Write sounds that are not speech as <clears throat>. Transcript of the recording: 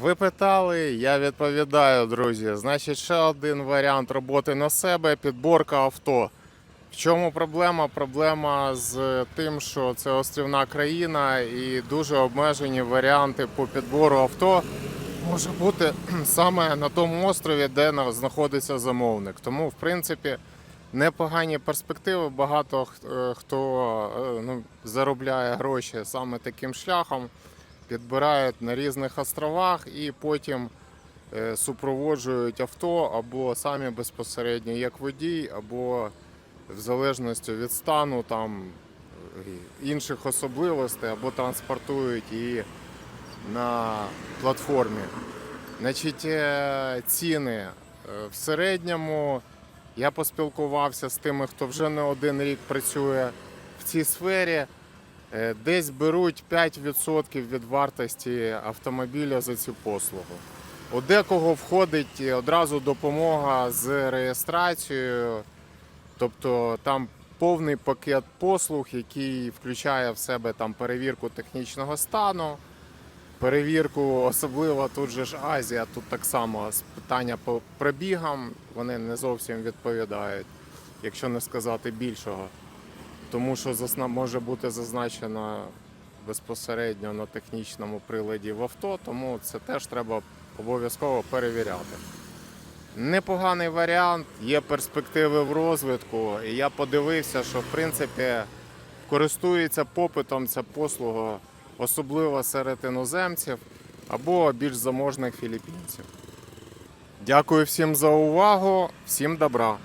Ви питали, я відповідаю, друзі. Значить, ще один варіант роботи на себе підборка авто. В чому проблема? Проблема з тим, що це острівна країна і дуже обмежені варіанти по підбору авто може бути <clears throat> саме на тому острові, де знаходиться замовник. Тому, в принципі, непогані перспективи. Багато е, хто е, ну, заробляє гроші саме таким шляхом, підбирають на різних островах і потім е, супроводжують авто або самі безпосередньо як водій, або в залежності від стану там е, інших особливостей, або транспортують її на платформі. Значить, е, ціни в середньому я поспілкувався з тими, хто вже не один рік працює в цій сфері. Е, Десь беруть 5% від вартості автомобіля за цю послугу. У декого входить одразу допомога з реєстрацією, тобто там повний пакет послуг, який включає в себе там перевірку технічного стану, перевірку, особливо тут же ж Азія, тут так само з питання по пробігам вони не зовсім відповідають, якщо не сказати більшого. Тому що засна- може бути зазначено безпосередньо на технічному приладі в авто, тому це теж треба обов'язково перевіряти. Непоганий варіант, є перспективи в розвитку, і я подивився, що в принципі користується попитом ця послуга, особливо серед іноземців або більш заможних філіппінців. Дякую всім за увагу, всім добра!